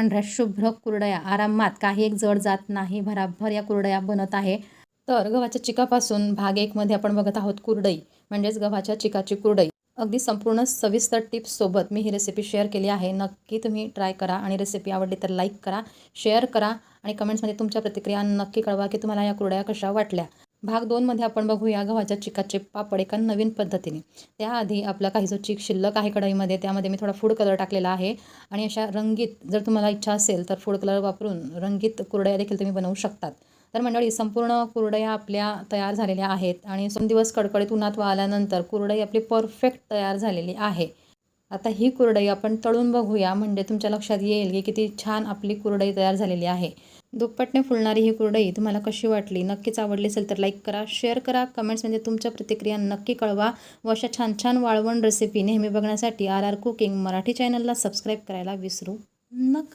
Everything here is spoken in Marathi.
पांढऱ्या शुभ्र कुरडया. आरामात काही एक जड जात नाही भराभर या कुरडया बनत आहे. तर गव्हाच्या चिकापासून भाग एकमध्ये आपण बघत आहोत कुरडई म्हणजेच गव्हाच्या चिकाची कुरडई. अगदी संपूर्ण सविस्तर टिप्ससोबत मी ही रेसिपी शेअर केली आहे. नक्की तुम्ही ट्राय करा आणि रेसिपी आवडली तर लाईक करा शेअर करा आणि कमेंट्समध्ये तुमच्या प्रतिक्रिया नक्की कळवा की तुम्हाला या कुरड्या कशा वाटल्या. भाग दोनमध्ये आपण बघूया गव्हाच्या चिकाचे पापड एका नवीन पद्धतीने. त्याआधी आपला काही जो चिक शिल्लक आहे कढईमध्ये त्यामध्ये मी थोडा फूड कलर टाकलेला आहे. आणि अशा रंगीत जर तुम्हाला इच्छा असेल तर फूड कलर वापरून रंगीत कुरडया देखील तुम्ही बनवू शकतात. तर मंडळी संपूर्ण कुरडया आपल्या तयार झालेल्या आहेत. आणि दोन दिवस कडकडीत उन्हात वाळल्यानंतर कुरडई आपली परफेक्ट तयार झालेली आहे. आता ही कुरडई आपण तळून बघूया. म्हणजे तुमच्या लक्षात येईल की किती छान आपली कुरडई तयार झालेली आहे. दुप्पटने फुलणारी ही कुरडई तुम्हाला कशी वाटली? नक्कीच आवडली असेल तर लाईक करा शेअर करा. कमेंट्समध्ये म्हणजे तुमच्या प्रतिक्रिया नक्की कळवा. व अशा छान छान वाळवण रेसिपी नेहमी बघण्यासाठी आर आर कुकिंग मराठी चॅनलला सबस्क्राईब करायला विसरू नका.